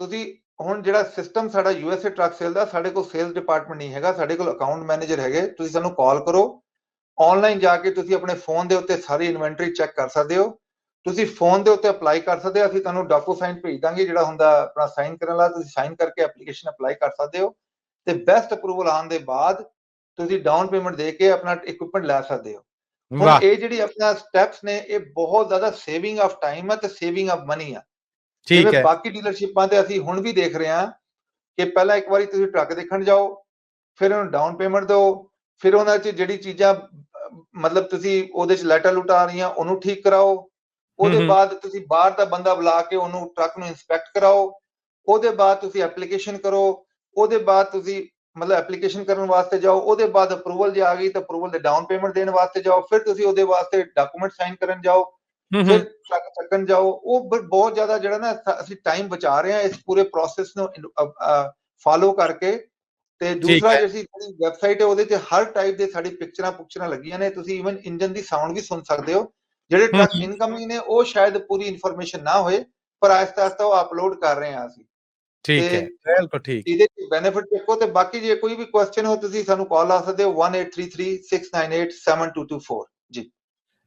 ਤੁਸੀਂ ਹੁਣ ਜਿਹੜਾ ਸਿਸਟਮ ਸਾਡਾ ਯੂਐਸਏ ਟਰੱਕ ਸੇਲ ਦਾ, ਸਾਡੇ ਕੋਲ ਸੇਲਸ ਡਿਪਾਰਟਮੈਂਟ ਨਹੀਂ ਹੈਗਾ, ਸਾਡੇ ਕੋਲ ਅਕਾਊਂਟ ਮੈਨੇਜਰ ਹੈਗੇ, ਤੁਸੀਂ ਸਾਨੂੰ ਕਾਲ ਕਰੋ। ਆਨਲਾਈਨ ਜਾ ਕੇ ਤੁਸੀਂ ਆਪਣੇ ਫੋਨ ਦੇ ਉੱਤੇ ਸਾਰੀ ਇਨਵੈਂਟਰੀ ਚੈੱਕ ਕਰ ਸਕਦੇ ਹੋ। ਤੁਸੀਂ ਫੋਨ ਦੇ ਉੱਤੇ ਅਪਲਾਈ ਕਰ ਸਕਦੇ ਹੋ, ਅਸੀਂ ਤੁਹਾਨੂੰ ਡਾਕੂ ਸਾਈਨ ਭੇਜ ਦਾਂਗੇ, ਜਿਹੜਾ ਹੁੰਦਾ ਆਪਣਾ ਸਾਈਨ ਕਰਨ ਵਾਲਾ, ਤੁਸੀਂ ਸਾਈਨ ਕਰਕੇ ਐਪਲੀਕੇਸ਼ਨ ਅਪਲਾਈ ਕਰ ਸਕਦੇ ਹੋ। ਤੇ ਬੈਸਟ ਅਪਰੂਵਲ ਆਉਣ ਦੇ ਬਾਅਦ ਤੁਸੀਂ ਡਾਊਨ ਪੇਮੈਂਟ ਦੇ ਕੇ ਆਪਣਾ ਇਕਵਿਪਮੈਂਟ ਲੈ ਸਕਦੇ ਹੋ। ਹੁਣ ਇਹ ਜਿਹੜੀ ਆਪਣਾ ਸਟੈਪਸ ਨੇ ਇਹ ਬਹੁਤ ਜ਼ਿਆਦਾ ਸੇਵਿੰਗ ਆਫ ਟਾਈਮ ਹੈ ਤੇ ਸੇਵਿੰਗ ਆਫ ਮਨੀ ਆ। ਠੀਕ ਹੈ। ਬਾਕੀ ਡੀਲਰਸ਼ਿਪਾਂ ਤੇ ਅਸੀਂ ਹੁਣ ਵੀ ਦੇਖ ਰਹੇ ਹਾਂ ਕਿ ਪਹਿਲਾਂ ਇੱਕ ਵਾਰੀ ਤੁਸੀਂ ਟਰੱਕ ਦੇਖਣ ਜਾਓ ਫਿਰ ਉਹਨੂੰ ਡਾਊਨ ਪੇਮੈਂਟ ਦਿਓ ਫਿਰ ਉਹਨਾਂ 'ਚ ਜਿਹੜੀ ਚੀਜ਼ਾਂ ਮਤਲਬ ਤੁਸੀਂ ਉਹਦੇ 'ਚ ਲੈਟਰ ਲੁਟਾ ਆ ਰਹੀਆਂ ਉਹਨੂੰ ਠੀਕ ਕਰਾਓ। ਉਹਦੇ। ਬਾਅਦ ਤੁਸੀਂ ਬਾਹਰ ਦਾ ਬੰਦਾ ਬੁਲਾ ਕੇ ਉਹਨੂੰ ਟਰੱਕ ਨੂੰ ਇਨਸਪੈਕਟ ਕਰਾਓ। ਉਹਦੇ ਬਾਅਦ ਤੁਸੀਂ ਐਪਲੀਕੇਸ਼ਨ ਕਰੋ। ਉਹਦੇ ਬਾਅਦ ਤੁਸੀਂ ਮਤਲਬ ਐਪਲੀਕੇਸ਼ਨ ਕਰਨ ਵਾਸਤੇ ਜਾਓ ਉਹਦੇ ਬਾਅਦ ਅਪਰੂਵਲ ਜੇ ਆ ਗਈ ਤਾਂ ਅਪਰੂਵਲ ਦੇ ਡਾਊਨ ਪੇਮੈਂਟ ਦੇਣ ਵਾਸਤੇ ਜਾਓ ਫਿਰ ਤੁਸੀਂ ਉਹਦੇ ਵਾਸਤੇ ਡਾਕੂਮੈਂਟ ਸਾਈਨ ਕਰਨ ਜਾਓ ਫਿਰ ਚੱਕਣ ਜਾਓ ਉਹ ਬਹੁਤ ਜ਼ਿਆਦਾ ਜਿਹੜਾ ਨਾ ਅਸੀਂ ਟਾਈਮ ਬਚਾ ਰਹੇ ਹਾਂ ਇਸ ਪੂਰੇ ਪ੍ਰੋਸੈਸ ਨੂੰ ਫਾਲੋ ਕਰਕੇ ਤੇ ਦੂਸਰਾ। ਜਿਹੜੀ ਜਿਹੜੀ ਵੈਬਸਾਈਟ ਹੈ ਉਹਦੇ ਤੇ ਹਰ ਟਾਈਪ ਦੇ ਸਾਡੀ ਪਿਕਚਰਾਂ ਪੁਕਚਰਾਂ ਲੱਗੀਆਂ ਨੇ ਤੁਸੀਂ ਇਵਨ ਇੰਜਨ ਦੀ ਸਾਊਂਡ ਵੀ ਸੁਣ ਸਕਦੇ ਹੋ ਜਿਹੜੇ ਟਰੱਕ। ਇਨਕਮਿੰਗ ਨੇ ਉਹ ਸ਼ਾਇਦ ਪੂਰੀ ਇਨਫੋਰਮੇਸ਼ਨ ਨਾ ਹੋਏ ਪਰ ਆਹਿਸਤਾ ਆਹਿਸਤਾ ਉਹ ਅਪਲੋਡ ਕਰ ਰਹੇ ਹਾਂ ਅਸੀਂ ਠੀਕ ਹੈ। ਬਿਲਕੁਲ ਠੀਕ। ਇਹਦੇ ਬੈਨੀਫਿਟ ਦੇਖੋ ਤੇ ਬਾਕੀ ਜੇ ਕੋਈ ਵੀ ਕੁਐਸਚਨ ਹੋ ਤੁਸੀਂ ਸਾਨੂੰ ਕਾਲ ਲਾ ਸਕਦੇ ਹੋ 183369872224 ਜੀ।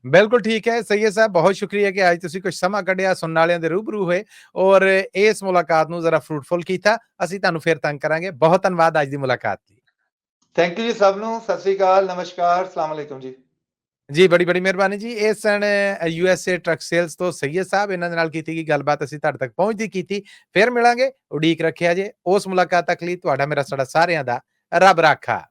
ਬਿਲਕੁਲ ਠੀਕ ਹੈ। ਸੈਯਦ ਸਾਹਿਬ ਬਹੁਤ ਸ਼ੁਕਰੀਆ ਕਿ ਅੱਜ ਤੁਸੀਂ ਕੁਝ ਸਮਾਂ ਕੱਢਿਆ ਸੁਣਨ ਵਾਲਿਆਂ ਦੇ ਰੂਬਰੂ ਹੋਏ ਔਰ ਇਸ ਮੁਲਾਕਾਤ ਨੂੰ ਜ਼ਰਾ ਫਰੂਟਫੁਲ ਕੀਤਾ। ਅਸੀਂ ਤੁਹਾਨੂੰ ਫਿਰ ਤੰਗ ਕਰਾਂਗੇ। ਬਹੁਤ ਧੰਨਵਾਦ ਅੱਜ ਦੀ ਮੁਲਾਕਾਤ ਲਈ। ਥੈਂਕ ਯੂ ਜੀ ਸਭ ਨੂੰ। ਸਤਿ ਸ੍ਰੀ ਅਕਾਲ। ਨਮਸਕਾਰ। ਅਸਲਾਮ ਅਲੈਕੁਮ ਜੀ। ਜੀ, ਬੜੀ ਬੜੀ ਮਿਹਰਬਾਨੀ ਜੀ। ਇਹ ਸਨ U S A truck sales ਤੋਂ ਸੈਯਦ ਸਾਹਿਬ, ਇਹਨਾਂ ਦੇ ਨਾਲ ਕੀਤੀ ਗਈ ਗੱਲਬਾਤ, ਅਸੀਂ ਤੁਹਾਡੇ ਤੱਕ ਪਹੁੰਚਦੀ ਕੀਤੀ। ਫਿਰ ਮਿਲਾਂਗੇ, ਉਡੀਕ ਰੱਖਿਆ ਜੇ। ਉਸ ਮੁਲਾਕਾਤ ਤੱਕ ਲਈ ਤੁਹਾਡਾ, ਮੇਰਾ ਸਾਡਾ ਸਾਰਿਆਂ ਦਾ ਰੱਬ ਰਾਖਾ।